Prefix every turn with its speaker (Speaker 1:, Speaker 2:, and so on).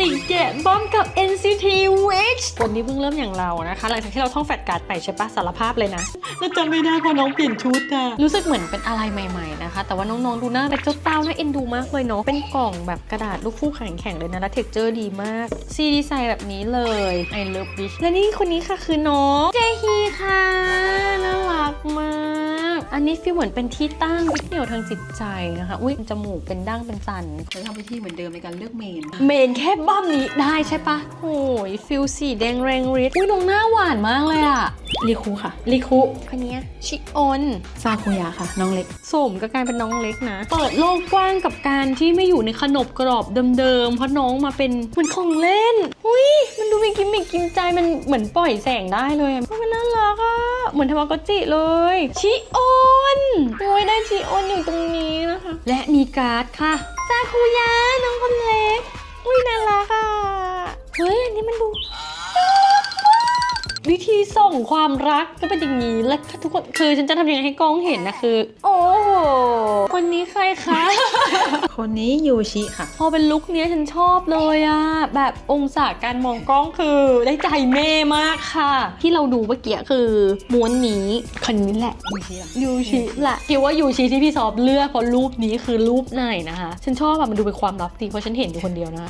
Speaker 1: ติดแกะบ้อมกับ NCT Wix คนที่เพิ่งเริ่มอย่างเรานะคะ หลังจากที่เราท่องแฟดการ์ดไปใช่ปะสารภาพเลยนะน่าจำไม่ได้เพราะน้องเปลี่ยนชุดอะรู้สึกเหมือนเป็นอะไรใหม่ๆนะคะ แต่ว่าน้องๆดูน่ารักเจ้าเต้าน่าเอ็นดูมากเลยเนาะเป็นกล่องแบบกระดาษลูกฟูกแข็งๆเลยนะและเท็กเจอร์ดีมากซีดีไซน์แบบนี้เลย I love this และนี่คนนี้ค่ะคือน้องเจฮี นนี้ฟีลเหมือนเป็นที่ตั้งยึดเหนี่ยวทางจิตใจนะคะ อุ้ยจมูกเป็นดั้งเป็นสัน
Speaker 2: เราทำวิธีเหมือนเดิมในการเลือกเมน
Speaker 1: เมนแค่บ้อมนี้ได้ใช่ปะโอ้ยฟิลสีแดงแรงฤทธิ์อุ้ยน้องหน้าหวานมากเลยอะลิคุค่ะลิคุคนนี้ชิออน
Speaker 2: ซาคุยะค่ะ น้องเล็ก
Speaker 1: สมกับการเป็นน้องเล็กนะ เปิดโลกกว้างกับการที่ไม่อยู่ในขนบกรอบเดิมๆเพราะน้องมาเป็นเหมือนของเล่นอุ้ยมันดูเป็นกิมมิกกินใจมันเหมือนปล่อยแสงได้เลยอะมันน่ารักอะเหมือนทาวากจิเลย ชิออน โอ้ยได้ชิออนอยู่ตรงนี้นะคะ และมีการ์ดค่ะซาคุยะน้องคนเล็ก อุ้ยน่ารักอะ เฮ้ย อันนี้มันดูน่ารักมากวิธีส่งความรักก็เป็นอย่างนี้ แล้วทุกคนคือฉันจะทำยังไงให้กล้องเห็นนะคือ โอ้โห คนนี้ใครคะ
Speaker 2: คนนี้ยูชิค่ะ
Speaker 1: พอเป็นลุคเนี้ยฉันชอบเลยอะแบบองศาการมองกล้องคือได้ใจแม่มากค่ะ ที่เราดูเมื่อกี้คือม้วนนี้คนนี้แหละ
Speaker 2: ยูชิอะ
Speaker 1: ยูชิแหละคิดว่ายูชิที่พี่ซอฟเลือกเพราะรูปนี้คือรูปไหนนะคะ ฉันชอบอะมันดูเป็นความลับดีเพราะฉันเห็นอยู่คนเดียวนะ